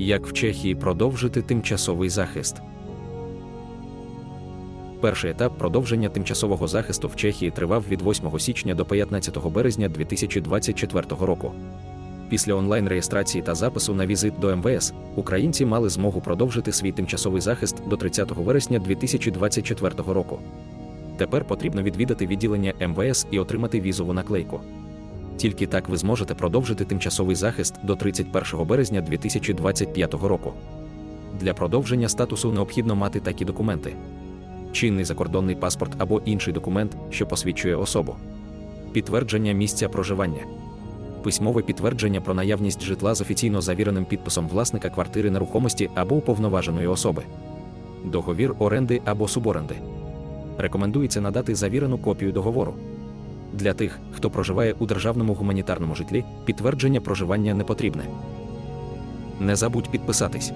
Як в Чехії продовжити тимчасовий захист? Перший етап продовження тимчасового захисту в Чехії тривав від 8 січня до 15 березня 2024 року. Після онлайн-реєстрації та запису на візит до МВС українці мали змогу продовжити свій тимчасовий захист до 30 вересня 2024 року. Тепер потрібно відвідати відділення МВС і отримати візову наклейку. Тільки так ви зможете продовжити тимчасовий захист до 31 березня 2025 року. Для продовження статусу необхідно мати такі документи: чинний закордонний паспорт або інший документ, що посвідчує особу, підтвердження місця проживання, письмове підтвердження про наявність житла з офіційно завіреним підписом власника квартири нерухомості або уповноваженої особи, договір оренди або суборенди. Рекомендується надати завірену копію договору. Для тих, хто проживає у державному гуманітарному житлі, підтвердження проживання не потрібне. Не забудь підписатись.